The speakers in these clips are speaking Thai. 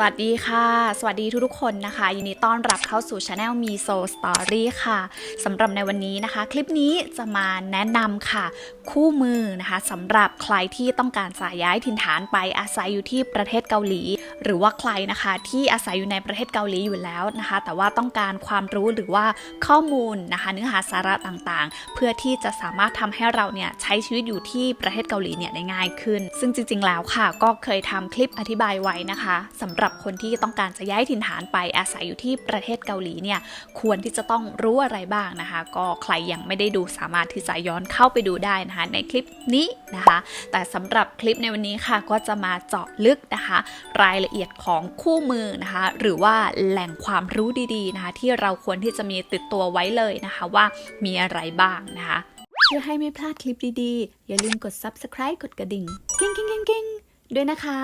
สวัสดีค่ะ สวัสดีทุกๆคนนะคะ ยินดีต้อนรับเข้าสู่ช anel มีโซสตอรี่ค่ะสำหรับในวันนี้นะคะ คลิปนี้จะมาแนะนำค่ะ คู่มือนะคะสำหรับใครที่ต้องการสายย้ายถิ่นฐานไปอาศัยอยู่ที่ประเทศเกาหลี หรือว่าใครนะคะที่อาศัยอยู่ในประเทศเกาหลีอยู่แล้วนะคะ แต่ว่าต้องการความรู้หรือว่าข้อมูลนะคะเนื้อหาสาระต่างๆ เพื่อที่จะสามารถทำให้เราเนี่ยใช้ชีวิตอยู่ที่ประเทศเกาหลีเนี่ยได้ง่ายขึ้น ซึ่งจริง ๆ แล้วค่ะ ก็เคยทำคลิปอธิบายไว้นะคะสำหรับคนที่ต้องการจะย้ายถิ่นฐานไปอาศัยอยู่ที่ประเทศเกาหลีเนี่ยควรที่จะต้องรู้อะไรบ้างนะคะ ก็ใครยังไม่ได้ดูสามารถที่จะย้อนเข้าไปดูได้นะคะ ในคลิปนี้นะคะ แต่สำหรับคลิปในวันนี้ค่ะก็จะมาเจาะลึกนะคะ รายละเอียดของคู่มือนะคะ หรือว่าแหล่งความรู้ดีๆนะคะ ที่เราควรที่จะมีติดตัวไว้เลยนะคะว่ามีอะไรบ้างนะคะ เพื่อให้ไม่พลาดคลิปดีๆ อย่าลืมกด subscribe กดกระดิ่งกิ้งกิ้งกิ้งกิ้งด้วยนะคะ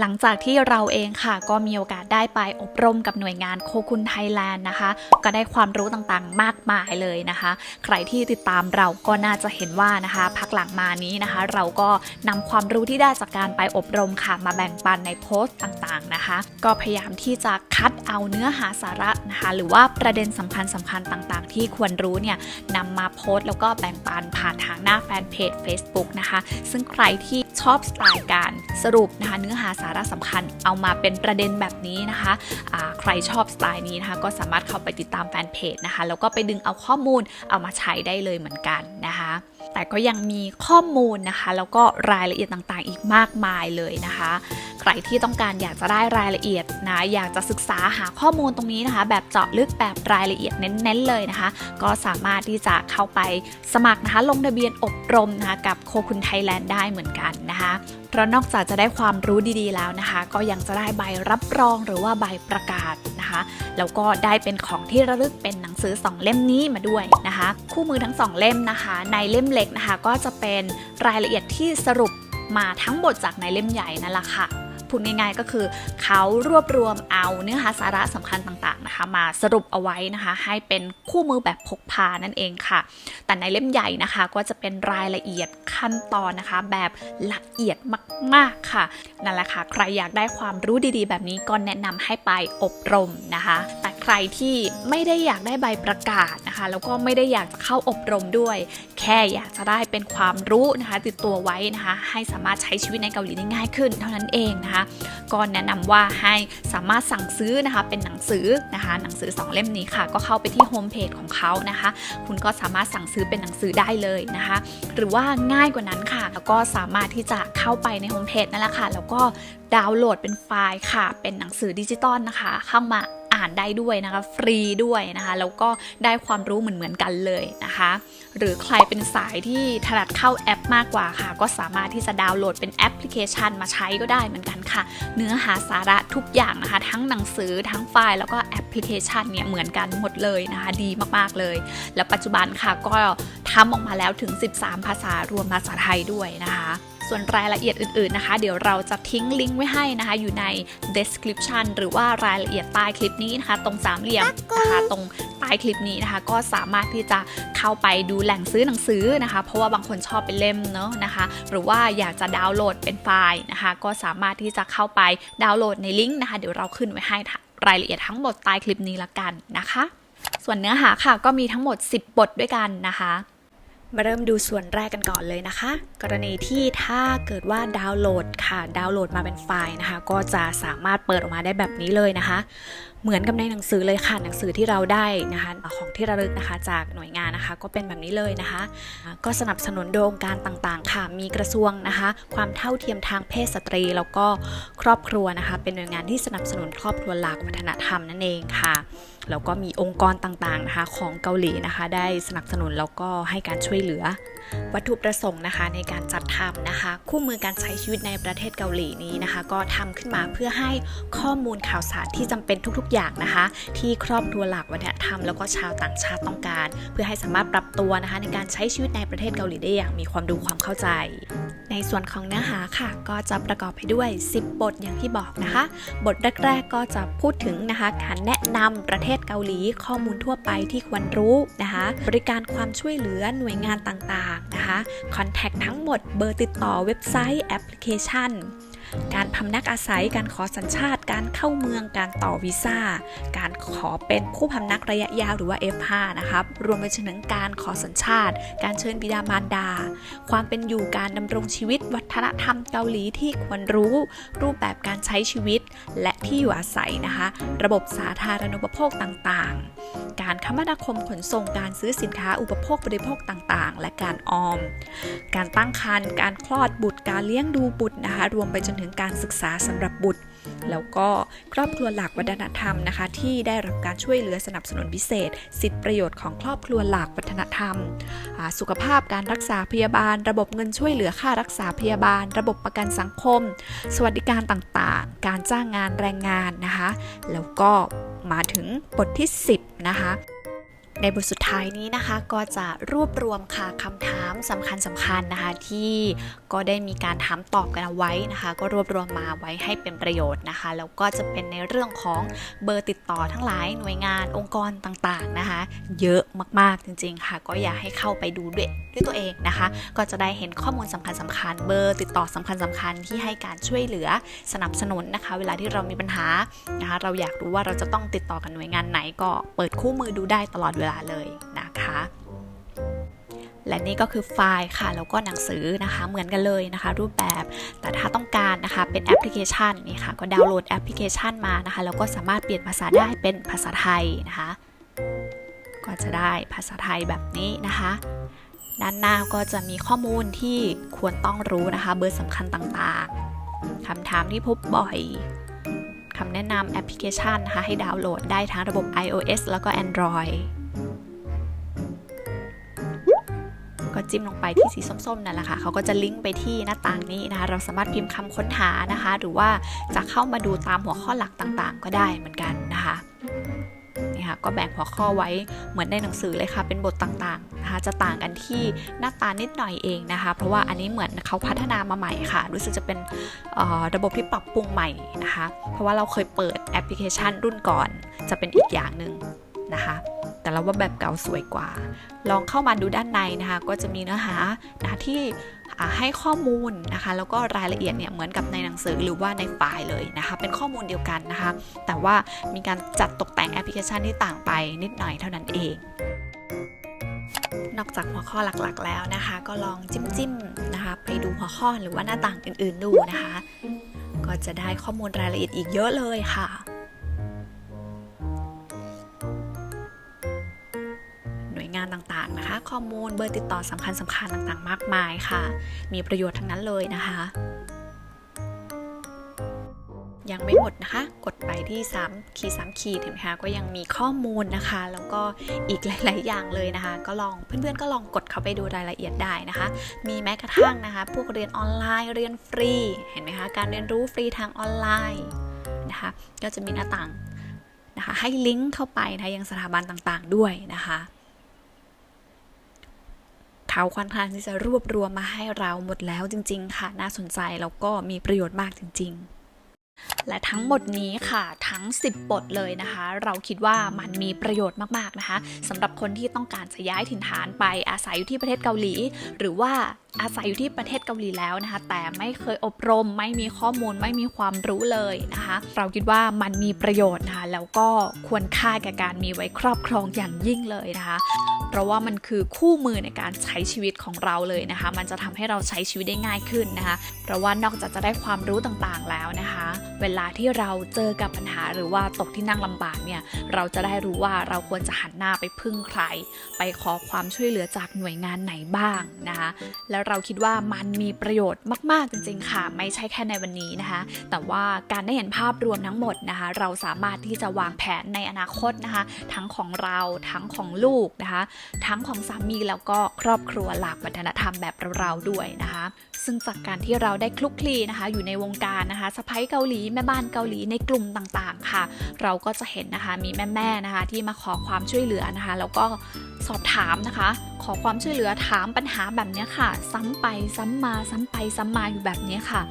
หลังจากที่เราเองค่ะก็มีโอกาสได้ไปอบรมกับหน่วยงานโคคุณไทยแลนด์นะคะ ก็ได้ความรู้ต่างๆ มากมายเลยนะคะ ใครที่ติดตามเราก็น่าจะเห็นว่านะคะพักหลังมานี้นะคะ เราก็นำความรู้ที่ได้จากการไปอบรมค่ะมาแบ่งปันในโพสต์ต่างๆนะคะ ก็พยายามที่จะคัดเอาเนื้อหาสาระนะคะ หรือว่าประเด็นสำคัญสำคัญๆต่างๆ ที่ควรรู้เนี่ยนำมาโพสต์แล้วก็แบ่งปันผ่านทางหน้าแฟนเพจ Facebook นะคะ ซึ่งใครที่ชอบสไตล์การสรุปนะคะเนื้อหาสาระสำคัญเอามาเป็นประเด็นแบบนี้นะคะะใครชอบสไตล์นี้นะคะก็สามารถเข้าไปติดตามแฟนเพจนะคะแล้วก็ไปดึงเอาข้อมูลเอามาใช้ได้เลยเหมือนกันนะคะแต่ก็ยังมีข้อมูลนะคะ แล้วก็รายละเอียดต่างๆ อีกมากมายเลยนะคะ ใครที่ต้องการอยากจะได้รายละเอียดนะอยากจะศึกษาหาข้อมูลตรงนี้นะคะ แบบเจาะลึกแบบรายละเอียดเน้นๆเลยนะคะ ก็สามารถที่จะเข้าไปสมัครนะคะ ลงทะเบียนอบรมนะคะกับโคคุณไทยแลนด์ได้เหมือนกันนะคะเพราะนอกจากจะได้ความรู้ดีๆแล้วนะคะ ก็ยังจะได้ใบรับรองหรือว่าใบประกาศนะคะ แล้วก็ได้เป็นของที่ระลึกเป็นหนังสือ 2 เล่มนี้มาด้วยนะคะ คู่มือทั้ง 2 เล่มนะคะ ในเล่มเล็กนะคะ ก็จะเป็นรายละเอียดที่สรุปมาทั้งหมดจากในเล่มใหญ่นั่นแหละค่ะ พูดง่ายๆ ก็คือ เขารวบรวมเอาเนื้อหาสาระสำคัญต่างๆนะคะ มาสรุปเอาไว้นะคะ ให้เป็นคู่มือแบบพกพานั่นเองค่ะ แต่ในเล่มใหญ่นะคะก็จะเป็นรายละเอียดขั้นตอนนะคะ แบบละเอียดมากๆค่ะนั่นแหละค่ะ ใครอยากได้ความรู้ดีๆ แบบนี้ก็แนะนำให้ไปอบรมนะคะ ใครที่ไม่ได้อยากได้ใบประกาศนะคะ แล้วก็ไม่ได้อยากจะเข้าอบรมด้วย แค่อยากจะได้เป็นความรู้นะคะ ติดตัวไว้นะคะ ให้สามารถใช้ชีวิตในเกาหลีได้ง่ายขึ้น เท่านั้นเองนะคะก็แนะนำว่าให้สามารถสั่งซื้อนะคะ เป็นหนังสือนะคะ หนังสือ 2 เล่มนี้ค่ะ ก็เข้าไปที่โฮมเพจของเขานะคะ คุณก็สามารถสั่งซื้อเป็นหนังสือได้เลยนะคะ หรือว่าง่ายกว่านั้นค่ะ แล้วก็สามารถที่จะเข้าไปในโฮมเพจนั่นแหละค่ะ แล้วก็ดาวน์โหลดเป็นไฟล์ค่ะ เป็นหนังสือดิจิตอลนะคะ เข้ามาานได้ด้วยนะคะ ฟรีด้วยนะคะ แล้วก็ได้ความรู้เหมือนเหมือนกันเลยนะคะ หรือใครเป็นสายที่ถนัดเข้าแอปมากกว่าค่ะ ก็สามารถที่จะดาวน์โหลดเป็นแอปพลิเคชันมาใช้ก็ได้เหมือนกันค่ะ เนื้อหาสาระทุกอย่างนะคะ ทั้งหนังสือทั้งไฟล์แล้วก็แอปพลิเคชันเนี่ยเหมือนกันหมดเลยนะคะ ดีมากๆเลย แล้วปัจจุบันค่ะก็ทำออกมาแล้วถึง 13 ภาษารวมภาษาไทยด้วยนะคะ ส่วนรายละเอียดอื่นๆนะคะ เดี๋ยวเราจะทิ้งลิงก์ไว้ให้นะคะ อยู่ใน description หรือว่ารายละเอียดใต้คลิปนี้นะคะ ตรงสามเหลี่ยมนะคะตรงใต้คลิปนี้นะคะ ก็สามารถที่จะเข้าไปดูแหล่งซื้อหนังสือนะคะ เพราะว่าบางคนชอบเป็นเล่มเนาะนะคะ หรือว่าอยากจะดาวน์โหลดเป็นไฟล์นะคะ ก็สามารถที่จะเข้าไปดาวน์โหลดในลิงก์นะคะ เดี๋ยวเราขึ้นไว้ให้รายละเอียดทั้งหมดใต้คลิปนี้ละกันนะคะ ส่วนเนื้อหาค่ะก็มีทั้งหมด 10 บทด้วยกันนะคะ มาเริ่มดูส่วนแรกกันก่อนเลยนะคะ กรณีที่ถ้าเกิดว่าดาวน์โหลดค่ะ ดาวน์โหลดมาเป็นไฟล์นะคะ ก็จะสามารถเปิดออกมาได้แบบนี้เลยนะคะ เหมือนกับในหนังสือเลยค่ะ หนังสือที่เราได้นะคะ ของที่ระลึกนะคะ จากหน่วยงานนะคะ ก็เป็นแบบนี้เลยนะคะ ก็สนับสนุนโดยองค์การต่างๆ ค่ะ มีกระทรวงนะคะ ความเท่าเทียมทางเพศสตรี แล้วก็ครอบครัวนะคะ เป็นหน่วยงานที่สนับสนุนครอบครัวหลากวัฒนธรรมนั่นเองค่ะ แล้วก็มีองค์กรต่างๆนะคะของเกาหลีนะคะ ได้สนับสนุนแล้วก็ให้การช่วยเหลือ วัตถุประสงค์นะคะในการจัดทำนะคะ คู่มือการใช้ชีวิตในประเทศเกาหลีนี้นะคะ ก็ทำขึ้นมาเพื่อให้ข้อมูลข่าวสารที่จำเป็นทุกๆ อย่างนะคะ ที่ครอบครัวหลักวัฒนธรรมแล้วก็ชาวต่างชาติต้องการ เพื่อให้สามารถปรับตัวนะคะ ในการใช้ชีวิตในประเทศเกาหลีได้อย่างมีความรู้ความเข้าใจ ในส่วนของเนื้อหาค่ะ ก็จะประกอบไปด้วย 10 บทอย่างที่บอกนะคะ บทแรกๆก็จะพูดถึงนะคะการแนะนำประเทศเกาหลีข้อมูลทั่วไปที่ควรรู้นะคะ บริการความช่วยเหลือหน่วยงานต่างๆนะคะคอนแทคทั้งหมดเบอร์ติดต่อเว็บไซต์แอปพลิเคชัน การพำนักอาศัย การขอสัญชาติ การเข้าเมือง การต่อวีซ่า การขอเป็นผู้พำนักระยะยาวหรือว่า F5 นะครับรวมไปถึงการขอสัญชาติ การเชิญบิดามารดา ความเป็นอยู่การดำรงชีวิต วัฒนธรรมเกาหลีที่ควรรู้ รูปแบบการใช้ชีวิต และที่อยู่อาศัยนะคะ ระบบสาธารณูปโภคต่างๆ การคมนาคมขนส่ง การซื้อสินค้าอุปโภคบริโภคต่างๆ และการออม การตั้งครรภ์การคลอดบุตรการเลี้ยงดูบุตรนะคะรวมไปจนถึงการศึกษาสำหรับบุตร แล้วก็ครอบครัวหลักวัฒนธรรมนะคะ ที่ได้รับการช่วยเหลือสนับสนุนพิเศษ สิทธิประโยชน์ของครอบครัวหลักวัฒนธรรม สุขภาพการรักษาพยาบาล ระบบเงินช่วยเหลือค่ารักษาพยาบาล ระบบประกันสังคม สวัสดิการต่างๆ การจ้างงานแรงงานนะคะ แล้วก็มาถึงบทที่ 10 นะคะ ในบทสุดท้ายนี้นะคะก็จะรวบรวมค่ะคำถามสำคัญสำคัญนะคะ ที่ก็ได้มีการถามตอบกันเอาไว้นะคะ ก็รวบรวมมาไว้ให้เป็นประโยชน์นะคะ แล้วก็จะเป็นในเรื่องของเบอร์ติดต่อทั้งหลายหน่วยงานองค์กรต่างๆนะคะ เยอะมากๆจริงๆค่ะ ก็อยากให้เข้าไปดูด้วยด้วยตัวเองนะคะ ก็จะได้เห็นข้อมูลสำคัญสคัญๆเบอร์ติดต่อสำคัญสคัญๆที่ให้การช่วยเหลือสนับสนุนนะคะ เวลาที่เรามีปัญหานะคะ เราอยากรู้ว่าเราจะต้องติดต่อกับหน่วยงานไหนก็เปิดคู่มือดูได้ตลอดเวลาเลยนะคะ และนี่ก็คือไฟล์ค่ะ แล้วก็หนังสือนะคะเหมือนกันเลยนะคะ รูปแบบ แต่ถ้าต้องการนะคะเป็นแอปพลิเคชันนี่ค่ะก็ดาวน์โหลดแอปพลิเคชันมานะคะแล้วก็สามารถเปลี่ยนภาษาได้เป็นภาษาไทยนะคะก็จะได้ภาษาไทยแบบนี้นะคะ ด้านหน้าก็จะมีข้อมูลที่ควรต้องรู้นะคะ เบอร์สำคัญต่างๆคำถามที่พบบ่อยคำแนะนำแอปพลิเคชันนะคะให้ดาวน์โหลดได้ทั้งระบบ iOS แล้วก็ Android ก็จิ้มลงไปที่สีส้มๆนั่นแหละค่ะเขาก็จะลิงก์ไปที่หน้าต่างนี้นะคะ เราสามารถพิมพ์คำค้นหานะคะ หรือว่าจะเข้ามาดูตามหัวข้อหลักต่างๆ ก็ได้เหมือนกันนะคะนี่ค่ะก็แบ่งหัวข้อไว้เหมือนในหนังสือเลยค่ะ เป็นบทต่างๆนะคะจะต่างกันที่หน้าตานิดหน่อยเองนะคะ เพราะว่าอันนี้เหมือนเขาพัฒนามาใหม่ค่ะ รู้สึกจะเป็นระบบที่ปรับปรุงใหม่นะคะ เพราะว่าเราเคยเปิดแอปพลิเคชันรุ่นก่อนจะเป็นอีกอย่างหนึ่ง นะคะ แต่เราว่าแบบเก่าสวยกว่า ลองเข้ามาดูด้านในนะคะ ก็จะมีเนื้อหานะที่ให้ข้อมูลนะคะ แล้วก็รายละเอียดเนี่ยเหมือนกับในหนังสือหรือว่าในไฟล์เลยนะคะ เป็นข้อมูลเดียวกันนะคะ แต่ว่ามีการจัดตกแต่งแอปพลิเคชันที่ต่างไปนิดหน่อยเท่านั้นเองนอกจากหัวข้อหลักๆ แล้วนะคะ ก็ลองจิ้มๆนะคะ ไปดูหัวข้อหรือว่าหน้าต่างอื่น ๆ ดูนะคะ ก็จะได้ข้อมูลรายละเอียดอีกเยอะเลยค่ะ ข้อมูลเบอร์ติดต่อสำคัญสำคัญๆต่างๆ มากมายค่ะ มีประโยชน์ทั้งนั้นเลยนะคะ ยังไม่หมดนะคะ กดไปที่3ขีด3ขีดเห็นไหมคะก็ยังมีข้อมูลนะคะ แล้วก็อีกหลาย ๆ อย่างเลยนะคะ ก็ลองเพื่อนๆก็ลองกดเข้าไปดูรายละเอียดได้นะคะ มีแม้กระทั่งนะคะ พวกเรียนออนไลน์เรียนฟรีเห็นไหมคะการเรียนรู้ฟรีทางออนไลน์นะคะ ก็จะมีหน้าต่างนะคะให้ลิงก์เข้าไปนะคะยังสถาบันต่างๆด้วยนะคะ เขาค่อนข้างที่จะรวบรวมมาให้เราหมดแล้วจริง ๆ ค่ะ น่าสนใจแล้วก็มีประโยชน์มากจริง ๆและทั้งหมดนี้ค่ะทั้ง 10 บทเลยนะคะ เราคิดว่ามันมีประโยชน์มากๆนะคะสำหรับคนที่ต้องการจะย้ายถิ่นฐานไปอาศัยอยู่ที่ประเทศเกาหลี หรือว่าอาศัยอยู่ที่ประเทศเกาหลีแล้วนะคะ แต่ไม่เคยอบรมไม่มีข้อมูลไม่มีความรู้เลยนะคะ เราคิดว่ามันมีประโยชน์นะคะแล้วก็ควรค่าแก่การมีไว้ครอบครองอย่างยิ่งเลยนะคะ เพราะว่ามันคือคู่มือในการใช้ชีวิตของเราเลยนะคะ มันจะทำให้เราใช้ชีวิตได้ง่ายขึ้นนะคะ เพราะว่านอกจากจะได้ความรู้ต่างๆแล้วนะคะ เวลาที่เราเจอกับปัญหาหรือว่าตกที่นั่งลำบากเนี่ยเราจะได้รู้ว่าเราควรจะหันหน้าไปพึ่งใคร ไปขอความช่วยเหลือจากหน่วยงานไหนบ้างนะคะ แล้วเราคิดว่ามันมีประโยชน์มากๆจริง ๆ ค่ะ ไม่ใช่แค่ในวันนี้นะคะ แต่ว่าการได้เห็นภาพรวมทั้งหมดนะคะ เราสามารถที่จะวางแผนในอนาคตนะคะ ทั้งของเราทั้งของลูกนะคะทั้งของสามีแล้วก็ครอบครัวหลากวัฒนธรรมแบบเราๆด้วยนะคะ ซึ่งจากการที่เราได้คลุกคลีนะคะ อยู่ในวงการนะคะสะพ้ายเกาหลีแม่บ้านเกาหลีในกลุ่มต่างๆ ค่ะ เราก็จะเห็นนะคะมีแม่ๆนะคะที่มาขอความช่วยเหลือนะคะ แล้วก็สอบถามนะคะ ขอความช่วยเหลือถามปัญหาแบบนี้ค่ะ ซ้ำไปซ้ำมาซ้ำไปซ้ำมาอยู่แบบนี้ค่ะ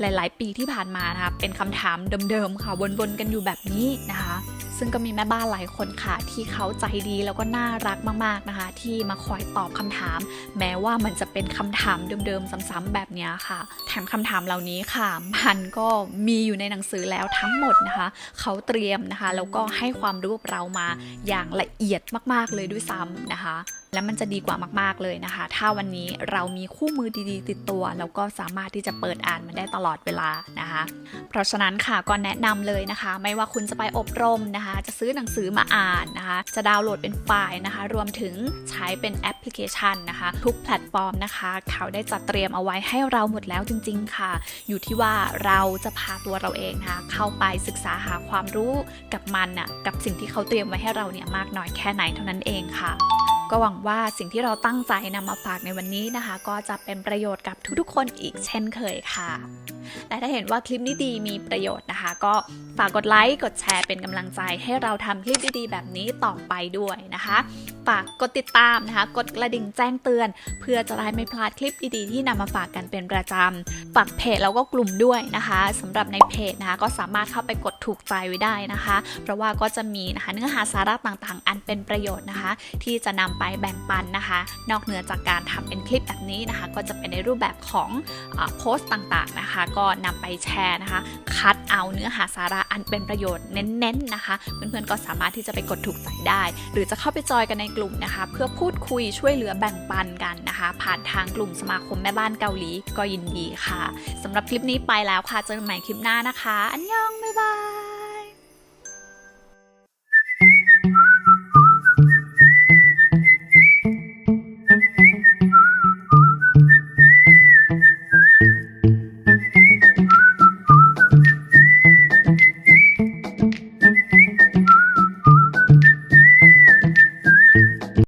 หลาย ๆ ปีที่ผ่านมานะคะเป็นคำถามเดิมๆค่ะวนๆกันอยู่แบบนี้นะคะ ซึ่งก็มีแม่บ้านหลายคนค่ะ ที่เขาใจดีแล้วก็น่ารักมากๆนะคะ ที่มาคอยตอบคำถาม แม้ว่ามันจะเป็นคำถามเดิมๆซ้ำๆแบบนี้ค่ะ แถมคำถามเหล่านี้ค่ะ มันก็มีอยู่ในหนังสือแล้วทั้งหมดนะคะ เขาเตรียมนะคะ แล้วก็ให้ความรู้เรามาอย่างละเอียดมากๆเลยด้วยซ้ำนะคะ และมันจะดีกว่ามากๆเลยนะคะ ถ้าวันนี้เรามีคู่มือดีๆ ติดตัว แล้วก็สามารถที่จะเปิดอ่านมันได้ตลอดเวลานะคะ เพราะฉะนั้นค่ะก็แนะนำเลยนะคะ ไม่ว่าคุณจะไปอบรมนะคะ จะซื้อหนังสือมาอ่านนะคะ จะดาวน์โหลดเป็นไฟล์นะคะ รวมถึงใช้เป็นแอปพลิเคชันนะคะ ทุกแพลตฟอร์มนะคะ เขาได้จัดเตรียมเอาไว้ให้เราหมดแล้วจริง ๆ ค่ะ อยู่ที่ว่าเราจะพาตัวเราเองนะคะเข้าไปศึกษาหาความรู้กับมันน่ะกับสิ่งที่เขาเตรียมไว้ให้เราเนี่ยมากน้อยแค่ไหนเท่านั้นเองค่ะ ก็หวังว่าสิ่งที่เราตั้งใจนำมาฝากในวันนี้นะคะ ก็จะเป็นประโยชน์กับทุกๆคนอีกเช่นเคยค่ะ และถ้าเห็นว่าคลิปนี้ดีมีประโยชน์นะคะ ก็ฝากกดไลค์ กดแชร์เป็นกำลังใจให้เราทำคลิปดีๆ แบบนี้ต่อไปด้วยนะคะ ฝากกดติดตามนะคะ กดกระดิ่งแจ้งเตือน เพื่อจะได้ไม่พลาดคลิปดีๆ ที่นำมาฝากกันเป็นประจำฝากเพจแล้วก็กลุ่มด้วยนะคะสำหรับในเพจนะคะ ก็สามารถเข้าไปกดถูกใจไว้ได้นะคะ เพราะว่าก็จะมีนะคะเนื้อหาสาระต่างๆ อันเป็นประโยชน์นะคะ ที่จะนำไปแบ่งปันนะคะ นอกเหนือจากการทำเป็นคลิปแบบนี้นะคะ ก็จะเป็นในรูปแบบของอโพสต์ต่างๆนะคะก็นำไปแชร์นะคะ คัดเอาเนื้อหาสาระอันเป็นประโยชน์เน้นๆนะคะ เพื่อนๆก็สามารถที่จะไปกดถูกใจได้ หรือจะเข้าไปจอยกันในกลุ่มนะคะ เพื่อพูดคุยช่วยเหลือแบ่งปันกันนะคะ ผ่านทางกลุ่มสมาคมแม่บ้านเกาหลีก็ยินดีค่ะสำหรับคลิปนี้ไปแล้วค่ะเจอกันใหม่คลิปหน้านะคะ อันยองบ๊ายบาย